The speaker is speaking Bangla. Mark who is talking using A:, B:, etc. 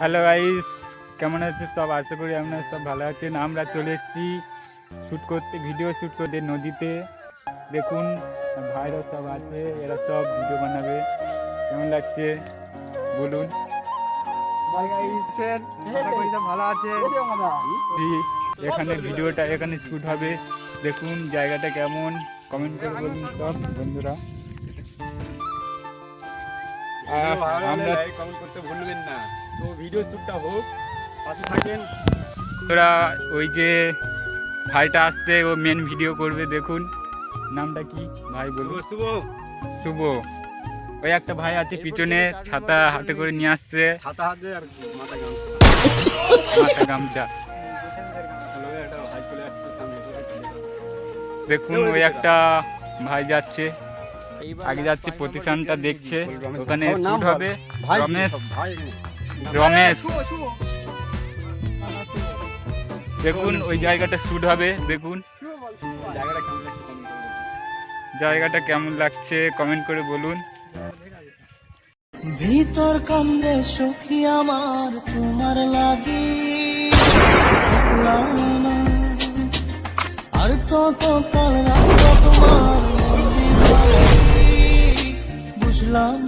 A: হ্যালো গাইস কেমন আছে সব আশা করি আপনারা সব ভালো আছেন। আমরা চলে এসেছি শ্যুট করতে ভিডিও শ্যুট করতে নদীতে। দেখুন ভাইরা সব আছে এরা সব ভিডিও বানাবে। কেমন লাগছে? বলুন।
B: সব ভালো আছে
A: জি, এখানে ভিডিওটা এখানে শ্যুট হবে। দেখুন জায়গাটা কেমন? কমেন্ট করে বলুন সব বন্ধুরা। আর আমরা
C: কমেন্ট করতে ভুলবেন না। তো ভিডিও শ্যুটটা হোক পাশে থাকেন।
A: ওরা ওই যে ভাইটা আসছে ও মেন ভিডিও করবে দেখুন। নামটা কি? ভাই বলুন।
C: শুভ
A: শুভ। ওই একটা ভাই আছে পিছনে ছাতা হাতে করে নিয়ে আসছে।
C: ছাতা হাতে আর মাথা গামছা।
A: মাথা গামছা। দেখুন ওই একটা ভাই যাচ্ছে। আগে যাচ্ছে প্রতিষ্ঠানটা দেখছে। ওখানে শুট হবে রমেশ। রমেশ। দেখুন ওই জায়গাটা শুট হবে দেখুন।
C: জায়গাটা কেমন লাগছে কমেন্ট করে
A: জায়গাটা কেমন লাগছে কমেন্ট করে বলুন।
D: ভিতর কান্দে সখী আমার তোমার লাগি। আর কত কাল রাখব তোমার বুঝলাম